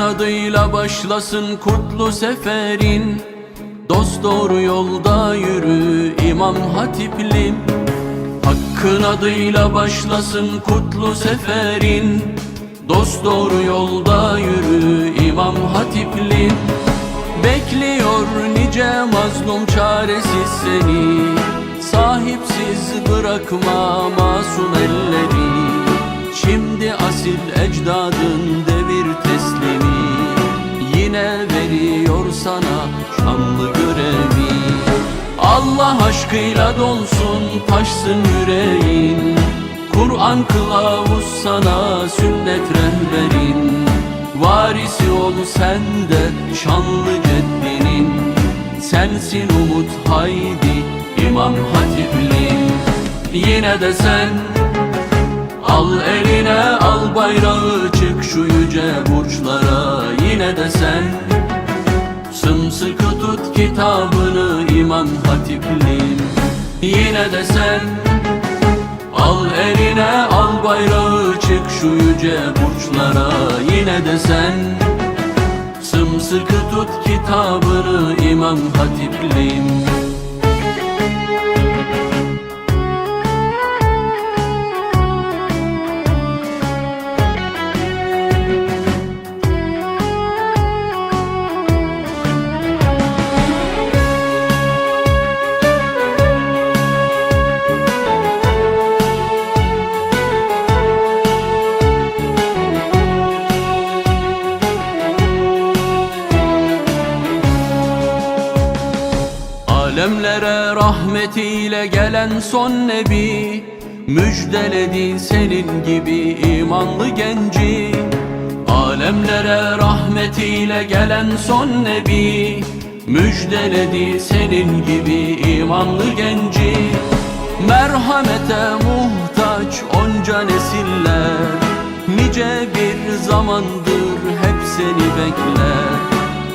adıyla başlasın kutlu seferin. Dost doğru yolda yürü İmam Hatiplim Hakkın adıyla başlasın kutlu seferin. Dost doğru yolda yürü İmam Hatiplim Bekliyor nice mazlum çaresiz seni. Sahipsiz bırakma masum elleri Aşkıyla dolsun taşsın yüreğin. Kur'an kılavuz sana sünnet rehberin. Varisi ol sen de şanlı ceddinin. Sensin umut haydi İmam Hatipli Yine de sen Al eline al bayrağı çık şu yüce burçlara. Yine de sen Sımsıkı tut kitabını İmam Hatiplim Yine de sen. Al eline al bayrağı çık şu yüce burçlara Yine de sen. Sımsıkı tut kitabını İmam Hatiplim Alemlere rahmetiyle gelen son nebi Müjdeledi senin gibi imanlı genci. Alemlere rahmetiyle gelen son nebi Müjdeledi senin gibi imanlı genci. Merhamete muhtaç onca nesiller Nice bir zamandır hep seni bekler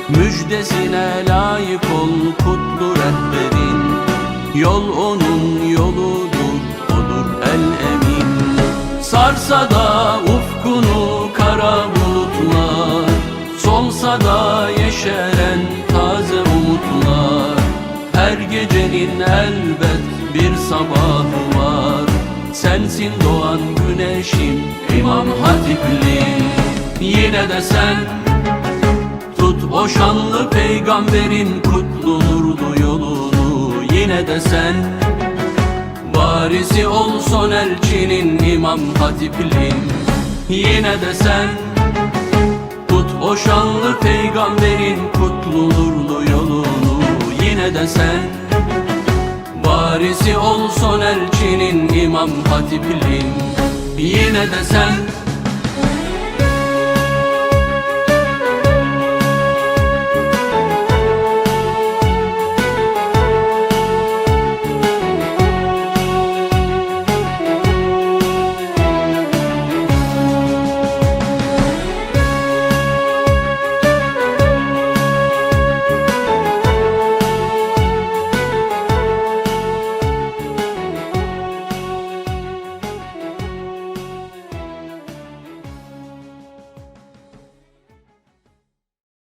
Müjdesine layık ol kutlu rehberin Yol onun yoludur, odur el emin. Sarsa da ufkunu kara bulutlar Solsa da yeşeren taze umutlar. Her gecenin elbet bir sabahı var. Sensin doğan güneşim İmam Hatipli. Yine de sen o şanlı peygamberin kutlu nurlu yolunu Yine de sen. Varisi ol son elçinin imam hatiplim Yine de sen. Tut o şanlı peygamberin kutlu nurlu yolunu Yine de sen. Varisi ol son elçinin imam hatiplim Yine de sen